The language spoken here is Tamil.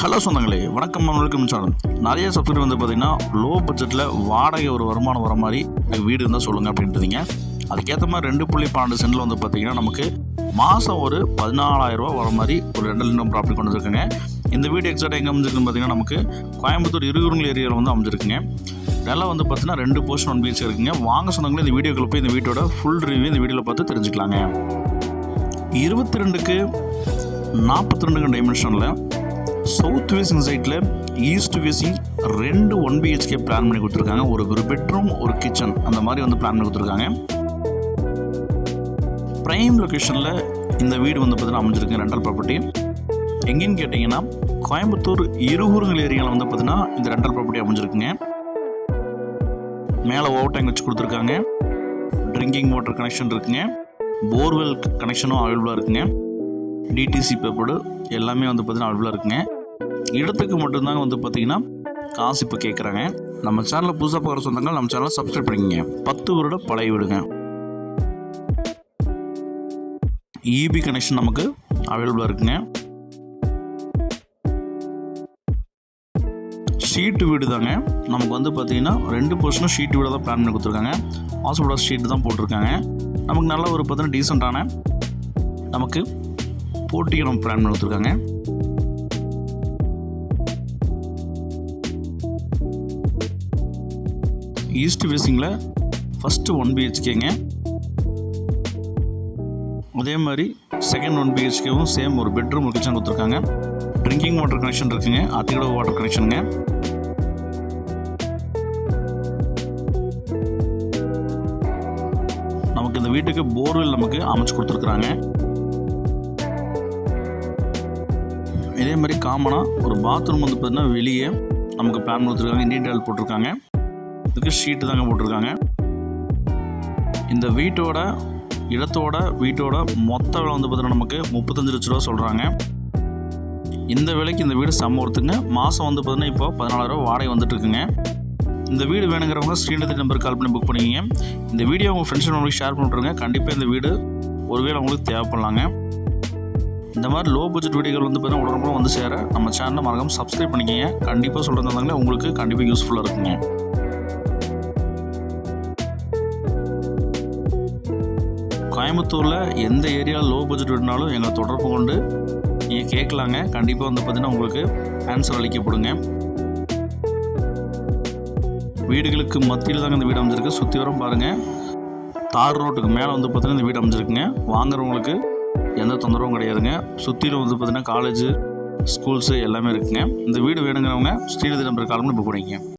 ஹலோ சொந்தங்களே வணக்கம் நம்மளுக்கு மின்சாரம் நிறைய சப்ஜெக்ட் வந்து பார்த்தீங்கன்னா லோ பட்ஜெட்டில் வாடகை ஒரு வருமானம் வர மாதிரி வீடு இருந்தால் சொல்லுங்கள் அப்படின்றீங்க அதுக்கேற்ற மாதிரி ரெண்டு புள்ளி பன்னெண்டு சென்டில் வந்து பார்த்தீங்கன்னா நமக்கு மாதம் ஒரு பதினாலாயிரரூபா வர மாதிரி ஒரு ரெண்டு இன்கம் ப்ராப்பர்ட்டி கொண்டு வந்துருக்குங்க. இந்த வீடு எக்ஸாக்டாக எங்கே அமைஞ்சிருக்குன்னு பார்த்தீங்கன்னா நமக்கு கோயம்புத்தூர் இருகுருங்கள் ஏரியாவில் வந்து அமைஞ்சிருக்குங்க. நிலம் வந்து பார்த்தீங்கன்னா ரெண்டு போர்ஷன் ஒன் பிஹெச் இருக்குங்க. வாங்க சொன்னாங்களே இந்த வீடியோக்குள்ள போய் இந்த வீட்டோட ஃபுல் ரிவ்யூ இந்த வீடியோவில் பார்த்து தெரிஞ்சுக்கலாங்க. இருபத்தி ரெண்டுக்கு நாற்பத்தி ரெண்டுங்க டைமென்ஷனில் சவுத் வேஸ்டிங் சைட்டில் ஈஸ்ட் வேஸ்டிங் ரெண்டு ஒன் பிஹெச்கே பிளான் பண்ணி கொடுத்துருக்காங்க. ஒரு ஒரு பெட்ரூம் ஒரு கிச்சன். அந்த மாதிரி வந்து பிளான் பண்ணி கொடுத்துருக்காங்க. ப்ரைம் லொக்கேஷனில் இந்த வீடு வந்து பார்த்தீங்கன்னா அமைஞ்சிருக்கு ரெண்டல் ப்ராப்பர்ட்டி எங்கேன்னு கேட்டிங்கன்னா கோயம்புத்தூர் இருகூருங்கள் ஏரியாவில் வந்து பார்த்தீங்கன்னா இந்த ரெண்டல் ப்ராப்பர்ட்டி அமைஞ்சிருக்குங்க. மேலே ஓவர் டேங்க் வச்சு கொடுத்துருக்காங்க. ட்ரிங்கிங் வாட்டர் கனெக்ஷன் இருக்குங்க. போர்வெல் கனெக்ஷனும் அவைலபிளாக இருக்குங்க. டிடிசி பேப்பர்டு எல்லாமே வந்து பார்த்தீங்கன்னா அவைலபிளாக இருக்குங்க. இடத்துக்கு மட்டும்தாங்க வந்து பார்த்தீங்கன்னா காசு இப்போ கேட்குறாங்க நம்ம சேனலில் புதுசாக பார்க்குற சொந்தங்கள் நம்ம சேனலை சப்ஸ்கிரைப் பண்ணிக்கங்க. பத்து வருட பழைய வீடுங்க. இபி கனெக்ஷன் நமக்கு அவைலபிளாக இருக்குங்க. ஷீட்டு வீடு தாங்க நமக்கு வந்து பார்த்தீங்கன்னா ரெண்டு பர்சனும் ஷீட் வீடு தான் பிளான் பண்ணி கொடுத்துருக்காங்க. ஹாஸ்பிட்டல் ஷீட்டு தான் போட்டிருக்காங்க. நமக்கு நல்ல ஒரு பார்த்தீங்கன்னா டீசெண்டான நமக்கு போட்டியை நம்ம பிளான் பண்ணி கொடுத்துருக்காங்க. ஈஸ்ட் ஃபேஸிங்கில் ஃபஸ்ட்டு ஒன் பிஹெச்கேங்க அதே மாதிரி செகண்ட் ஒன் பிஹெச்கேவும் சேம் ஒரு பெட்ரூம் ஒரு கிச்சன் கொடுத்துருக்காங்க. ட்ரிங்கிங் வாட்டர் கனெக்ஷன் இருக்குங்க அத்திகட வாட்டர் கனெக்ஷனுங்க நமக்கு இந்த வீட்டுக்கு போர்வெல் நமக்கு அமைச்சு கொடுத்துருக்குறாங்க. இதே மாதிரி காமனாக ஒரு பாத்ரூம் வந்து பார்த்தீங்கன்னா வெளியே நமக்கு பிளான் கொடுத்துருக்காங்க இண்டியன் டைல் போட்டிருக்காங்க. இதுக்கு ஷீட்டு தாங்க போட்டிருக்காங்க. இந்த வீட்டோட இடத்தோட வீட்டோட மொத்த விலை வந்து பார்த்தீங்கன்னா நமக்கு முப்பத்தஞ்சு லட்ச ரூபா சொல்கிறாங்க இந்த விலைக்கு இந்த வீடு செம்ம ஒருத்துங்க. மாதம் வந்து பார்த்தீங்கன்னா இப்போ பதினாலாயிரம் வாடகை வந்துட்டு இருக்குங்க இந்த வீடு வேணுங்கிறவங்க ஸ்ரீநதி நம்பர் கால் பண்ணி புக் பண்ணிக்கிங்க. இந்த வீடியோ உங்கள் ஃப்ரெண்ட்ஸ் உங்களுக்கு ஷேர் பண்ணிட்டுருங்க கண்டிப்பாக இந்த வீடு ஒருவேளை உங்களுக்கு தேவைப்படலாங்க. இந்த மாதிரி லோ பட்ஜெட் வீடியோகள் வந்து பார்த்தீங்கன்னா உடனே வந்து சேர நம்ம சேனலை மறக்காமல் சப்ஸ்கிரைப் பண்ணிக்கிங்க. கண்டிப்பாக சொல்கிறதாங்களே உங்களுக்கு கண்டிப்பாக யூஸ்ஃபுல்லாக இருக்குங்க. கோயம்புத்தூரில் எந்த ஏரியாவில் லோ பட்ஜெட் விட்டினாலும் எங்களை தொடர்பு கொண்டு நீங்கள் கேட்கலாங்க. கண்டிப்பாக வந்து பார்த்தீங்கன்னா உங்களுக்கு ஆன்சர் அளிக்கப்படுங்க வீடுகளுக்கு மத்தியில் தாங்க இந்த வீடு அமைஞ்சிருக்கு. சுற்றி வரும் பாருங்கள் தார் ரோட்டுக்கு மேலே வந்து பார்த்தீங்கன்னா இந்த வீடு அமைஞ்சிருக்குங்க. வாங்குறவங்களுக்கு எந்த தொந்தரவும் கிடையாதுங்க. சுற்றிலும் வந்து பார்த்தீங்கன்னா காலேஜு ஸ்கூல்ஸு எல்லாமே இருக்குங்க. இந்த வீடு வேணுங்கிறவங்க ஸ்ரீநிதி நம்பர் காலம்னு இப்போ புக் பண்ணிக்கங்க.